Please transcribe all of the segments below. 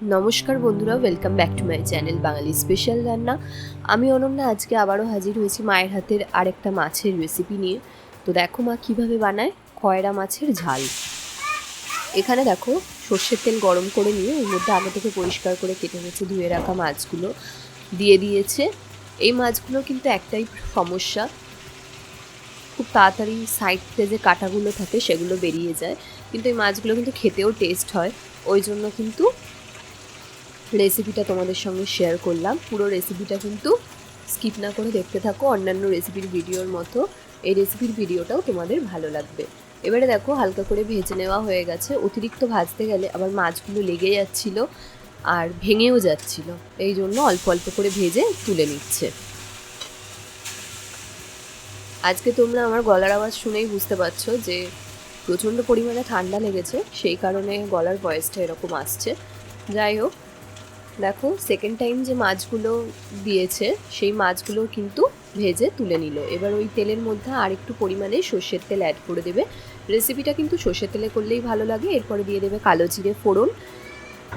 নমস্কার বন্ধুরা welcome back to my channel Bangali special রান্না। আমি অনন্যা, আজকে আবারও হাজির হয়েছি মায়ের হাতের আরেকটা মাছের রেসিপি নিয়ে। তো দেখো মা কীভাবে বানায়, কয়রা মাছের ঝাল। এখানে দেখো, সর্ষের তেল গরম করে নিয়ে ওর মধ্যে আগে থেকে পরিষ্কার করে কেটে রেখে ধুয়ে রাখা মাছগুলো। দিয়ে দিয়েছে। এই মাছগুলো কিন্তু একটাই সমস্যা। খুব তাড়াতাড়ি সাইডে যে কাটাগুলো থাকে, সেগুলো বেরিয়ে যায়। কিন্তু এই মাছগুলো কিন্তু খেতেও টেস্ট হয়। ওই জন্য কিন্তু রেসিপিটা তোমাদের সঙ্গে শেয়ার করলাম। পুরো রেসিপিটা কিন্তু স্কিপ না করে দেখতে থাকো, অন্যান্য রেসিপির ভিডিওর মতো। এই রেসিপির ভিডিওটাও তোমাদের ভালো লাগবে। এবারে দেখো, হালকা করে ভেজে নেওয়া হয়ে গেছে। অতিরিক্ত ভাজতে গেলে আবার মাছগুলো লেগে যাচ্ছিল আর ভেঙেও যাচ্ছিল। এই জন্য অল্প অল্প করে ভেজে তুলে নিচ্ছে। আজকে তোমরা আমার গলার আওয়াজ শুনেই বুঝতে পারছ যে প্রচণ্ড পরিমাণে ঠান্ডা লেগেছে। সেই কারণে গলার ভয়েসটা এরকম আসছে। যাই হোক দেখো সেকেন্ড টাইম যে মাছগুলো দিয়েছে, সেই মাছগুলো কিন্তু ভেজে তুলে নিল। এবার ওই তেলের মধ্যে আর একটু পরিমাণে সর্ষের তেল অ্যাড করে দেবে। রেসিপিটা কিন্তু সর্ষের তেলে করলেই ভালো লাগে। এরপরে দিয়ে দেবে কালো জিরে ফোড়ন।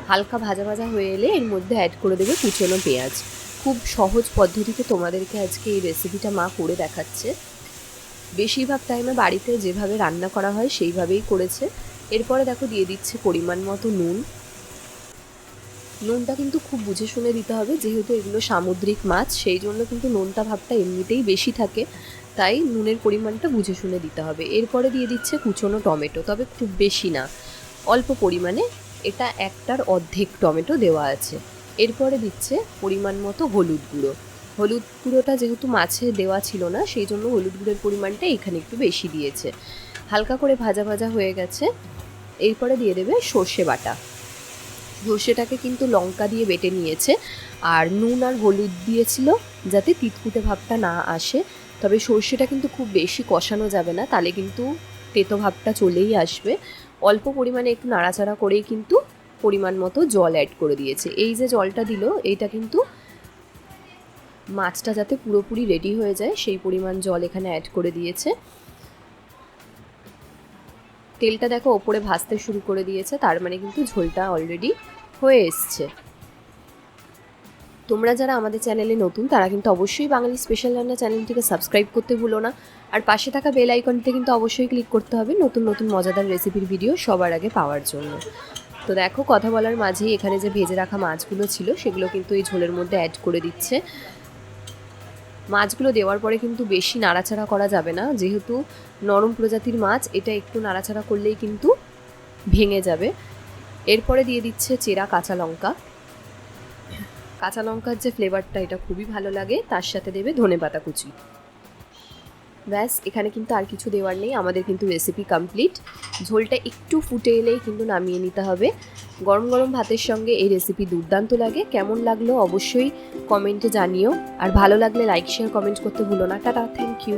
হালকা ভাজা ভাজা হয়ে এলে এর মধ্যে অ্যাড করে দেবে কুচনো পেঁয়াজ। খুব সহজ পদ্ধতিতে তোমাদেরকে আজকে এই রেসিপিটা মা করে দেখাচ্ছে। বেশিরভাগ টাইমে বাড়িতে যেভাবে রান্না করা হয়, সেইভাবেই করেছে। এরপরে দেখো, দিয়ে দিচ্ছে পরিমাণ মতো নুন। নুনটা কিন্তু খুব বুঝে শুনে দিতে হবে, যেহেতু এগুলো সামুদ্রিক মাছ, সেই জন্য কিন্তু নোনতা ভাবটা এমনিতেই বেশি থাকে। তাই নুনের পরিমাণটা বুঝে শুনে দিতে হবে। এরপরে দিয়ে দিচ্ছে কুচনো টমেটো, তবে খুব বেশি না। অল্প পরিমাণে এটা একটার অর্ধেক টমেটো দেওয়া আছে। এরপরে দিচ্ছে পরিমাণ মতো হলুদ গুঁড়ো। হলুদ গুঁড়োটা যেহেতু মাছে দেওয়া ছিল না, সেই জন্য হলুদ গুঁড়োর পরিমাণটা এখানে একটু বেশি দিয়েছে। হালকা করে ভাজা ভাজা হয়ে গেছে। এরপরে দিয়ে দেবে সর্ষে বাটা। সর্ষেটাকে কিন্তু লঙ্কা দিয়ে বেটে নিয়েছে, আর নুন আর হলুদ দিয়েছিল যাতে তিতকুটে ভাবটা না আসে। তবে সর্ষেটা কিন্তু খুব বেশি কষানো যাবে না, তাহলে কিন্তু তেতো ভাবটা চলেই আসবে। অল্প পরিমাণে একটু নাড়াচাড়া করেই কিন্তু পরিমাণ মতো জল অ্যাড করে দিয়েছে। এই যে জলটা দিল, এইটা কিন্তু মাছটা যাতে পুরোপুরি রেডি হয়ে যায়, সেই পরিমাণ জল এখানে অ্যাড করে দিয়েছে। তেলটা দেখো ওপরে ভাজতে শুরু করে দিয়েছে, তার মানে কিন্তু ঝোলটা অলরেডি হয়ে এসছে। তোমরা যারা আমাদের চ্যানেলে নতুন, তারা কিন্তু অবশ্যই বাঙালি স্পেশাল রান্না চ্যানেলটিকে সাবস্ক্রাইব করতে ভুলো না। আর পাশে থাকা বেল আইকনটিতে কিন্তু অবশ্যই ক্লিক করতে হবে নতুন নতুন মজাদার রেসিপির ভিডিও সবার আগে পাওয়ার জন্য। তো দেখো, কথা বলার মাঝেই এখানে যে ভেজে রাখা মাছগুলো ছিল, সেগুলো কিন্তু এই ঝোলের মধ্যে অ্যাড করে দিচ্ছে। মাছগুলো দেওয়ার পরে কিন্তু বেশি নাড়াচাড়া করা যাবে না। যেহেতু নরম প্রজাতির মাছ, এটা একটু নাড়াচাড়া করলেই কিন্তু ভেঙে যাবে। এরপরে দিয়ে দিচ্ছে চেরা কাঁচা লঙ্কা। কাঁচা লঙ্কার যে ফ্লেভারটা এটা খুবই ভালো লাগে। তার সাথে দেবে ধনে পাতা কুচি। ব্যাস, এখানে কিন্তু আর কিছু দেওয়ার নেই, আমাদের কিন্তু রেসিপি কমপ্লিট ঝোলটা একটু ফুটে এলেই কিন্তু নামিয়ে নিতে হবে। গরম গরম ভাতের সঙ্গে এই রেসিপি দুর্দান্ত লাগে। কেমন লাগল অবশ্যই কমেন্টে জানিও। আর ভালো লাগলে লাইক শেয়ার কমেন্ট করতে ভুলো না। Tata thank you